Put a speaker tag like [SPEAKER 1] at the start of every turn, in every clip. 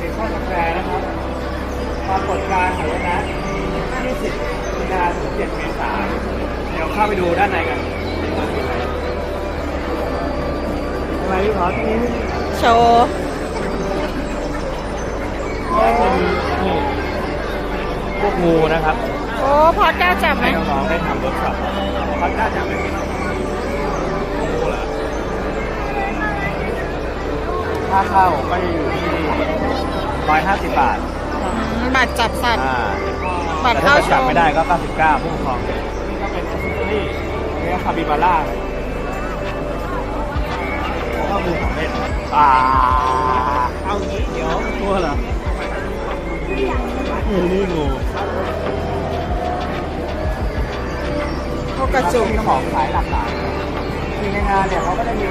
[SPEAKER 1] สีข้าวกาแฟนะครับปรากฏการณ์หายนะ20มีนาถึง7เมษายนเดี๋ยวเข้าไปดูด้านในกันอะไรพี่ขอที่นี้
[SPEAKER 2] โชว์
[SPEAKER 1] ก็จะมีนี่พวกงูนะครับ
[SPEAKER 2] โอ้พอดกล้าจับไหม
[SPEAKER 1] ให้น้องๆได้ทำเวิร์กช็อปเขาน่าจะไม่มี ค่าเข้าก็จะอยู่ที่150บาท
[SPEAKER 2] อืมบัตรจับสัตว์
[SPEAKER 1] อ่า
[SPEAKER 2] บัตร
[SPEAKER 1] แต่
[SPEAKER 2] เข้า
[SPEAKER 1] ถ้า
[SPEAKER 2] ช
[SPEAKER 1] จับ
[SPEAKER 2] ม
[SPEAKER 1] ไม่ได้ก็99ผู้ปกครองนี่ก็เป็นแอสเซสซอรี่นี่ก็คาบิบาร่าเลยแล้วก็มือของเล่นอ่าเอางี้เดี๋ยวกลัวเหรอนี่นี่งู
[SPEAKER 2] พวกกระจุก
[SPEAKER 1] มีของขายหลากหลาย คือในงานเนี่ยเขาก็จะมี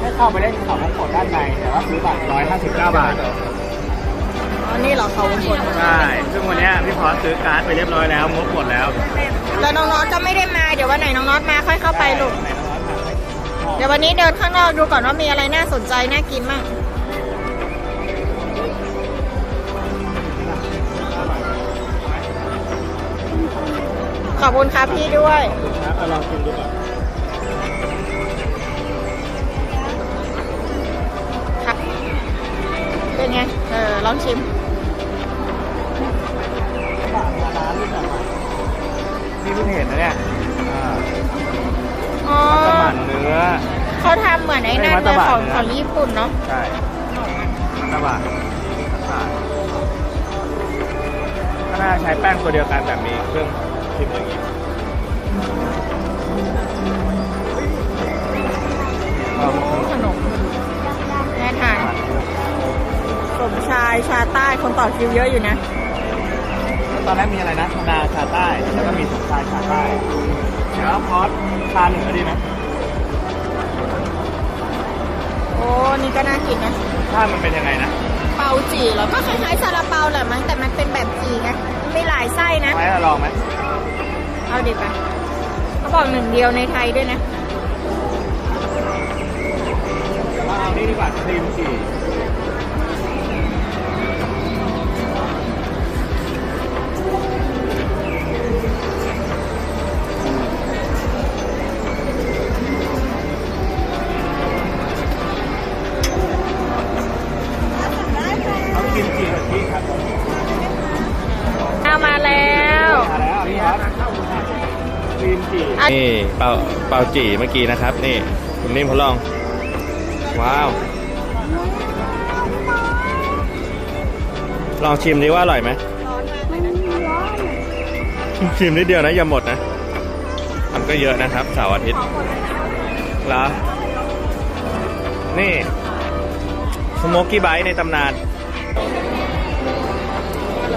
[SPEAKER 1] ให้เข้าไปเล่นเขาวงกดด้านในแต่ว่าซื้อบัตร159 บาท
[SPEAKER 2] อ๋อนี่เหรอเขาวงกล
[SPEAKER 1] ใช่ ซึ่งวันเนี้ยพี่พอสซื้อการ์ดไปเรียบร้อยแล้วงบหมดแล้ว
[SPEAKER 2] แล้วน้องน็อตก็ไม่ได้มา เดี๋ยววันไหนน้องน็อตมาค่อยเข้าไปลูก
[SPEAKER 1] ไหนน้องน็อตมาไหม
[SPEAKER 2] เดี๋ยววันนี้เดินข้างนอกดูก่อนว่ามีอะไรน่าสนใจน่ากินมั่งขอบคุณครับพี่ด้วย
[SPEAKER 1] ครับเอาลองชิมดูก่อน
[SPEAKER 2] เป็นไง เออ ลองชิม
[SPEAKER 1] ร้านนี่แบบนี่เพิ่งเห็นนะเนี่ยอ่า
[SPEAKER 2] อ๋อ
[SPEAKER 1] สมั่นเนื้อ
[SPEAKER 2] เขาทำเหมือนไอ้นั่น
[SPEAKER 1] ไม่
[SPEAKER 2] เลย
[SPEAKER 1] มัตตบะ
[SPEAKER 2] ของ
[SPEAKER 1] เนื้อ
[SPEAKER 2] ของญี่ปุ่นเนาะ
[SPEAKER 1] ใช่ตะบะอ่าก็น่าใช้แป้งตัวเดียวกันแต่มีเครื่องชิมอย่างนี้เอา
[SPEAKER 2] คนต่อคิวเยอะอยู่นะ
[SPEAKER 1] ตอนแรกมีอะไรนะธนาชาใต้ แล้วก็มีสมชายชาใต้เดี๋ยวพอสชาหนึ่งก็ดีไหม
[SPEAKER 2] โอ้ นี่ก็น่ากินนะ
[SPEAKER 1] ถ้ามันเป็นยังไงนะ
[SPEAKER 2] เปาจีเหรอ ก็คล้ายๆซาลาเปาแหละมั้ง แต่มันเป็นแบบจีไงมีหลายไส้นะ
[SPEAKER 1] ไว้ลองไหม
[SPEAKER 2] เอาดิไปเขาบอกหนึ่งเดียวในไทยด้วยนะ
[SPEAKER 1] เอานี่ดีกว่าครีมจี่ ครี
[SPEAKER 2] ม
[SPEAKER 1] จี
[SPEAKER 3] นี่เปาเปาจีเมื่อกี้นะครับ นี่คุณนิ่มเขาลอง ว้าว ลองชิมดิว่าอร่อยไหมชิมนิดเดียวนะอย่าหมดนะมันก็เยอะนะครับเสาร์อาทิตย์เหรอนี่สโมกกี้ไบต์ในตำนาน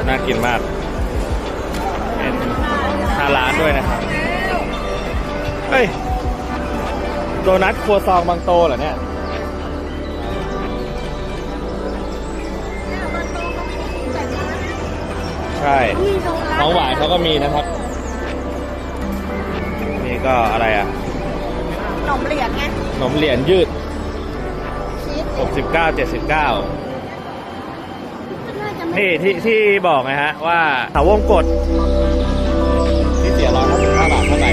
[SPEAKER 3] น่ากินมากเป็นทางร้านด้วยนะครับ เฮ้ย โดนัทครัวซองบางโตเหรอเนี่ย ใช่ของหวานเขาก็มีนะครับ นี่ก็อะไรอะ
[SPEAKER 2] ขนมเหรียญไง
[SPEAKER 3] ขนมเหรียญยืด
[SPEAKER 2] ชีส
[SPEAKER 3] 69 79 นี่ที่ที่บอกไงฮะว่าถาวงกดที่เสียร้อยห้าสิบห้าบาทเท่าไหร่